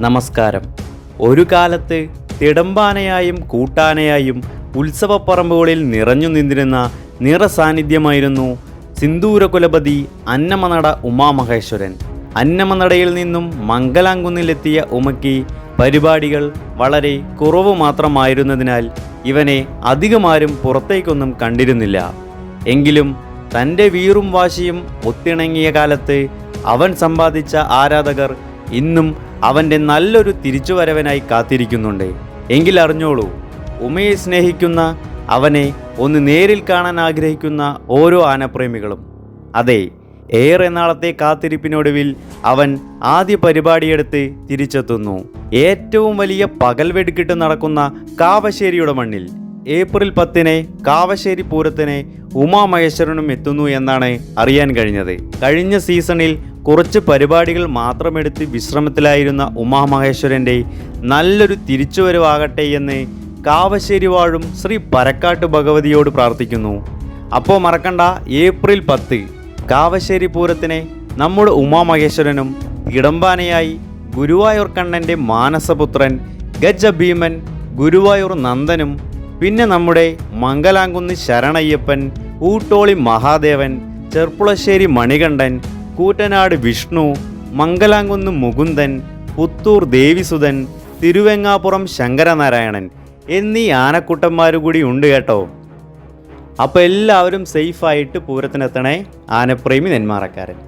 നമസ്കാരം. ഒരു കാലത്ത് തിടമ്പാനയായും കൂട്ടാനയായും ഉത്സവപ്പറമ്പുകളിൽ നിറഞ്ഞു നിന്നിരുന്ന നിറസാന്നിധ്യമായിരുന്നു സിന്ദൂരകുലപതി അന്നമനട ഉമാമഹേശ്വരൻ. അന്നമനടയിൽ നിന്നും മംഗലാംകുന്നിലെത്തിയ ഉമയ്ക്ക് പരിപാടികൾ വളരെ കുറവ് മാത്രമായിരുന്നതിനാൽ ഇവനെ അധികമാരും പുറത്തേക്കൊന്നും കണ്ടിരുന്നില്ല. എങ്കിലും തന്റെ വീറും വാശിയും ഒത്തിണങ്ങിയ കാലത്ത് അവൻ സമ്പാദിച്ച ആരാധകർ ഇന്നും അവന്റെ നല്ലൊരു തിരിച്ചുവരവനായി കാത്തിരിക്കുന്നുണ്ട്. എങ്കിൽ അറിഞ്ഞോളൂ ഉമയെ സ്നേഹിക്കുന്ന അവനെ ഒന്ന് നേരിൽ കാണാൻ ആഗ്രഹിക്കുന്ന ഓരോ ആനപ്രേമികളും. അതെ ഏറെ നാളത്തെ കാത്തിരിപ്പിനൊടുവിൽ അവൻ ആദ്യ പരിപാടിയെടുത്ത് തിരിച്ചെത്തുന്നു. ഏറ്റവും വലിയ പകൽ വെടുക്കിട്ട് നടക്കുന്ന കാവശ്ശേരിയുടെ മണ്ണിൽ. ഏപ്രിൽ പത്തിന് കാവശ്ശേരി പൂരത്തിന് ഉമാമഹേശ്വരനും എത്തുന്നു എന്നാണ് അറിയാൻ കഴിഞ്ഞത്. കഴിഞ്ഞ സീസണിൽ കുറച്ച് പരിപാടികൾ മാത്രമെടുത്ത് വിശ്രമത്തിലായിരുന്ന ഉമാമഹേശ്വരന്റെ നല്ലൊരു തിരിച്ചുവരവാകട്ടെ എന്ന് കാവശ്ശേരി വാഴും ശ്രീ പരക്കാട്ട് ഭഗവതിയോട് പ്രാർത്ഥിക്കുന്നു. അപ്പോൾ മറക്കണ്ട ഏപ്രിൽ പത്ത് കാവശ്ശേരി പൂരത്തിന് നമ്മുടെ ഉമാമഹേശ്വരനും ഇടമ്പാനയായി ഗുരുവായൂർ കണ്ണന്റെ മാനസപുത്രൻ ഗജഭീമൻ ഗുരുവായൂർ നന്ദനും പിന്നെ നമ്മുടെ മംഗലാംകുന്ന് ശരണയ്യപ്പൻ ഊട്ടോളി മഹാദേവൻ ചെർപ്പുളശ്ശേരി മണികണ്ഠൻ കൂറ്റനാട് വിഷ്ണു മംഗലാംകുന്ന് മുകുന്ദൻ പുത്തൂർ ദേവിസുതൻ തിരുവെങ്ങാപ്പുറം ശങ്കരനാരായണൻ എന്നീ ആനക്കൂട്ടന്മാരും കൂടി ഉണ്ട് കേട്ടോ. അപ്പോൾ എല്ലാവരും സേഫായിട്ട് പൂരത്തിനെത്തണേ ആനപ്രേമി നെന്മാറക്കാരൻ.